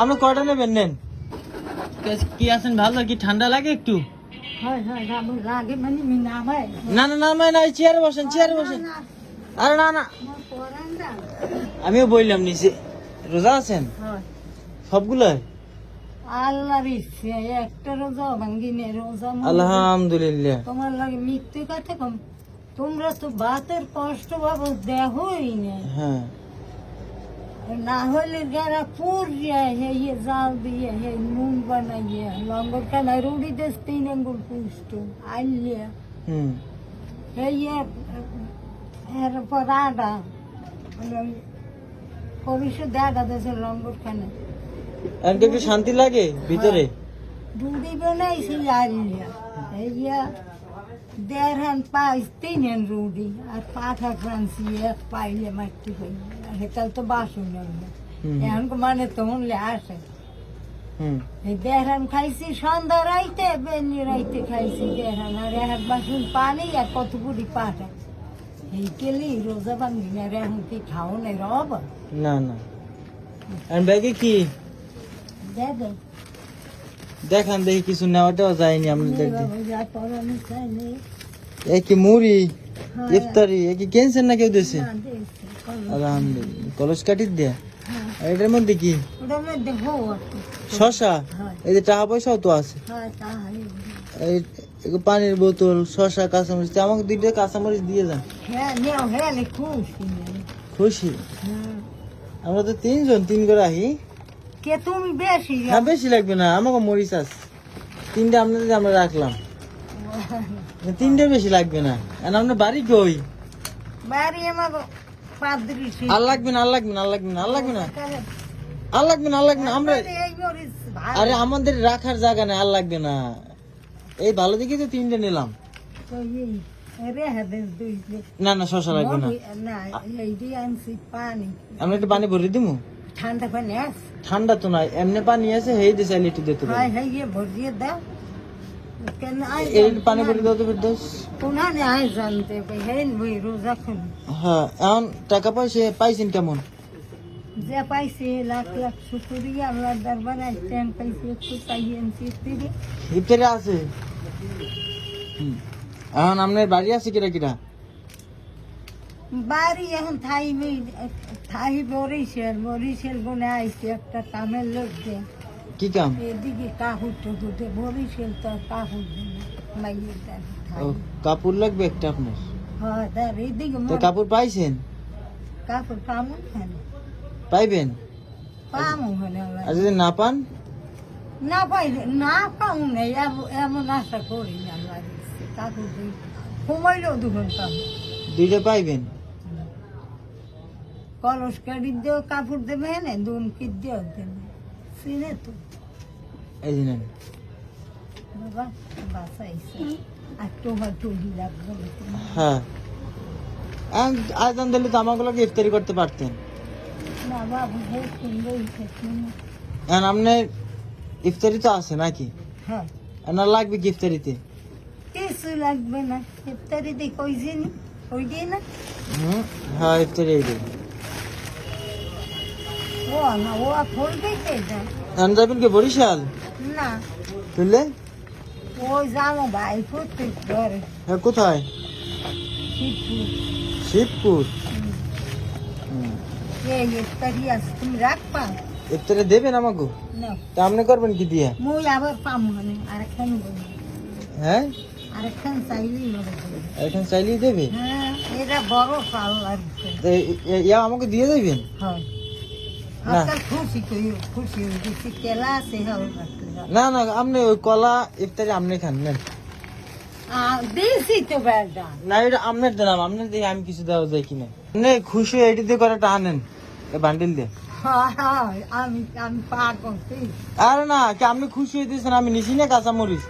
আপনি কয়টা নেবেন নেন? কি আছেন ভালো? কি ঠান্ডা লাগে একটু? হয় হয় মানে না না না না চেয়ারে বসেন চেয়ারে বসেন। আরে না না। আমিও বললাম নিচে। রোজা আছেন? হয়। সবগুলো আল্লাহর ইচ্ছে একটা রোজা ভাঙ্গিনে রোজা আলহামদুলিল্লাহ। তোমার লাগে মৃত্যু কথা কম। তোমরা তো বাতের কষ্ট বাবু দেখোই না হ্যাঁ। না হলে যারা পুরিয়া হে ইয়ে জাল দিয়ে হে নুন বানাইয়া লঙ্গর খানা রুড়ি দেশ তিন আঙ্গুল পুষ্ট আলিয়া হুম। হে ইয়ে এরপর আডা পরিষদ আডা দেশে লঙ্গর খানা আর একটু শান্তি লাগে ভিতরে? রুড়ি বানাইছি আলিয়া হেইয়া দেড় হান পাইস তিন হান রুড়ি আর পাঠা ক্রান্সি এক পাইলে মাটি হইল হেকাল তো বাসন হুম। এখন মানে তখন আসে। হুম। এই দেহরান খাইছি সন্ধ্যা রাইতে বেনি রাইতে খাইছি দেহরান আর এক বাসন পানি আর কত বুড়ি পাঠা এই কেলি রোজা না রে এখন কি খাও নাই রব না না। আর ব্যাগে কি? দেখান দেখি কিছু নেওয়াটাও যায়নি আপনাদের দিয়ে। যা পরানি চাইলে এ কি মুড়ি হ্যাঁ, ইফতারি এ কি ক্যান্সার না কেউ দিয়েছে না। আলহামদুলিল্লাহ। কলস কাটির দেয়া? হ্যাঁ, এটার মধ্যে কি? শশা? এই যে টাকা পয়সাও তো আছে। পানির বোতল শশা কাঁচামরিচ আমাকে দুইটা কাঁচামরিচ দিয়ে যান। হ্যাঁ হ্যাঁ খুশি। আমরা তো তিনজন তিন করে আহি। কে তুমি বেশি? না বেশি লাগবে না আমাকে মরিচ আছে। তিনটা আপনাদের আমরা রাখলাম। তিনটা বেশি লাগবে না। আর আপনার বাড়ি কই? বাড়ি আমার। আর লাগবে না আর লাগবে না আর লাগবে না আর লাগবে না। আর লাগবে না আর লাগবে না আমরা এই ভালো। আরে আমাদের রাখার জায়গা নেই আর লাগবে না। এই ভালো দেখি তো তিনটে নিলাম। না না শশা লাগবে না। একটু পানি ভরে দিমু? ঠান্ডা পানি ঠান্ডা তো নাই এমনি পানি আছে হেই দিয়ে চাইলে একটু দিতে হাই পারি ইয়ে ভরিয়ে দাও। কেন আই এই পানি ভরে দাও তো ফেরদৌস কোনা নে আই জানতে হেন বই রোজা খুন হ্যাঁ এখন টাকা পয়সা পাইছেন কেমন? যে পাইছে লাখ লাখ শুকুরিয়া আল্লাহ দরবার আইতেন পাইছে একটু আছে? এখন আপনার বাড়ি আছে কিরা কিরা বাড়ি এখন থাই থাই বরিশাল বরিশাল গুনে আইছে একটা কামের লোক দিয়ে কি কাম? এদিকে কাহুর টুকুতে বরিশাল তো কাহুর মাইয়ের ও কাপড় লাগবে একটা আপনার? হ্যাঁ দাঁড় এদিকে তো কাপড় পাইছেন? কাপড় পামু কেন? পাইবেন? পামু কেন আর যদি না পান? না পাইলে না পামু না এমন আশা করি না কাপড় দিই ঘুমাইলেও দুখন পামু দুইটা পাইবেন? কলস কাটি দিয়েও কাপড় দেবে না দুন কি দিয়েও দেবে চিনে তো। এই যে নেন। বাবা বাসাইছে আর তোমার টুলি লাগবে হ্যাঁ। আজ- আজান দিলে তো আমাগুলোকে ইফতারি করতে পারতেন। বাবু সুন্দর শুনে এখন আপনার ইফতারি তো আছে নাকি? হ্যাঁ। আর না লাগবে কি ইফতারিতে? কিছু লাগবে না। ইফতারি দিয়ে কইছি নি কই দিয়ে না? হুম হ্যাঁ ইফতারি এই ও না ও দিতে যা এখন যাবেন কি বরিশাল? না। বুঝলে ওই যাব ভাই ঘরে। হ্যাঁ কোথায়? শিবপুর। শিবপুর? রাখবা? দেবেন আমাকে? তা আপনি করবেন কি দিয়ে? মুই আবার পামু মানে আরেকখান হ্যাঁ? আরেকখান চাইলেই করি চাইলেই দেবে? হ্যাঁ এটা বড় পাল ইয়া আমাকে দিয়ে দেবেন? হয়। না। না আপনি ওই কলা ইফতারি আপনি খান নেন। না এটা আপনার দিলাম আপনার দিয়ে আমি কিছু দেওয়া যায় কিনা। আপনি খুশি এটি দিয়ে করে টানেন এই বান্ডিল দিয়ে। আরে না কি আপনি খুশি হয়ে দিয়েছেন আমি নিছি না কাঁচা মরিচ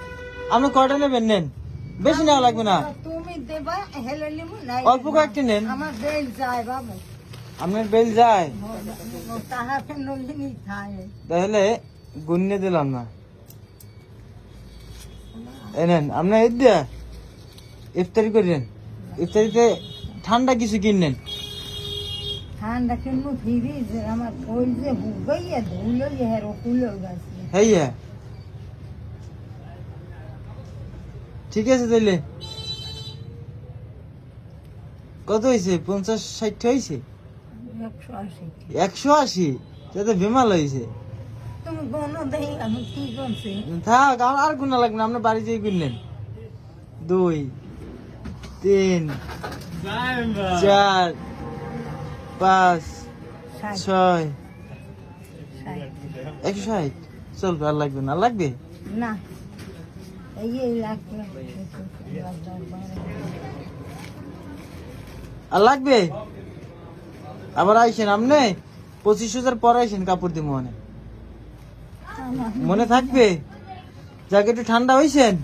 আপনি কয়টা নেবেন নেন। বেশি নেওয়া লাগবে না। অল্প কয়েকটি নেন। আমার যায় বাবু। আপনার বেল যায় তাহলে গুন্নে দিলাম না। এই নেন আপনি এই দিয়া ইফতারি করেন। ইফতারিতে ঠান্ডা কিছু কিনেন ঠান্ডা কিন্তু ফিরিজ আমার যে হুগাইয়া ধুলো যে হেরো কুলো গেছে। হ্যাঁ ঠিক আছে তাইলে। কত হয়েছে পঞ্চাশ ষাট হয়েছে একশো আশি। তাতে বেমাল হয়েছে থাক আর আর গুণা লাগবে না আপনার বাড়ি যেয়ে গুনলেন দুই তিন চার পাঁচ ছয়। একশো ষাট? চলবে আর লাগবে না লাগবে? না। আর লাগবে? আবার আইসেন আপনি পঁচিশ হাজার পরে আইসেন কাপড় দিব মনে মনে থাকবে? যাকে একটু ঠান্ডা হয়েছেন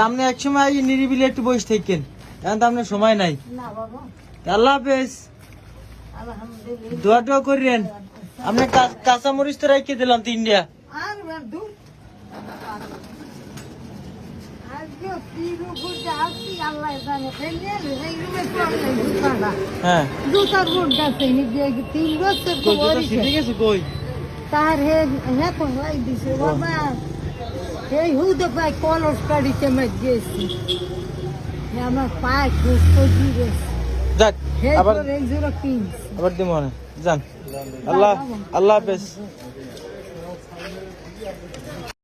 আপনি একসময় নিরিবিলি একটু বসে থাকেন এখন তো আপনার সময় নাই। আল্লাহ হাফেজ। দোয়া টোয়া করিলেন আপনি কা- কাঁচা মরিচ তো রেখে দিলাম তিনটা। তার হে হে তো লাই দিছে বাবা এই হুদে পাই কলস কাড়িতে মে গেছি। হে আমার পায়ে খুব কজি গেছে যাক হে আবার তোর এই জোড়া কিনছি। আবার দিব মনে। যান। আল্লাহ আল্লাহ হাফেজ।